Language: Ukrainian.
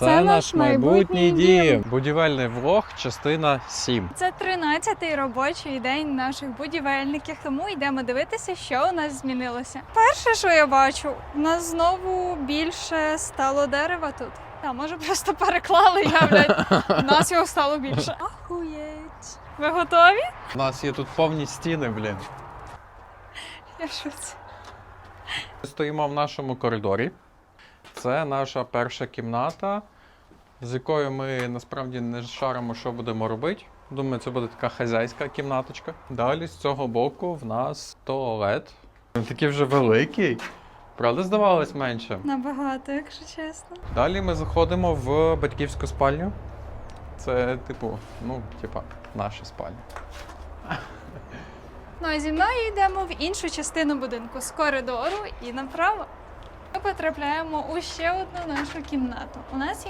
Це наш майбутній дім. Будівельний влог, частина 7. Це 13-й робочий день наших будівельників, тому йдемо дивитися, що у нас змінилося. Перше, що я бачу, у нас знову більше стало дерева тут. Та може просто переклали, я блядь, у нас його стало більше. Ахуєть. Ви готові? У нас є тут повні стіни, блін. Я. Ми стоїмо в нашому коридорі. Це наша перша кімната, з якою ми насправді не шаримо, що будемо робити. Думаю, це буде така хазяйська кімнаточка. Далі з цього боку в нас туалет. Він такий вже великий. Правда, здавалось менше. Набагато, якщо чесно. Далі ми заходимо в батьківську спальню. Це, типу, ну, типа, наша спальня. Ну а зі мною йдемо в іншу частину будинку з коридору і направо. Ми потрапляємо у ще одну нашу кімнату. У нас є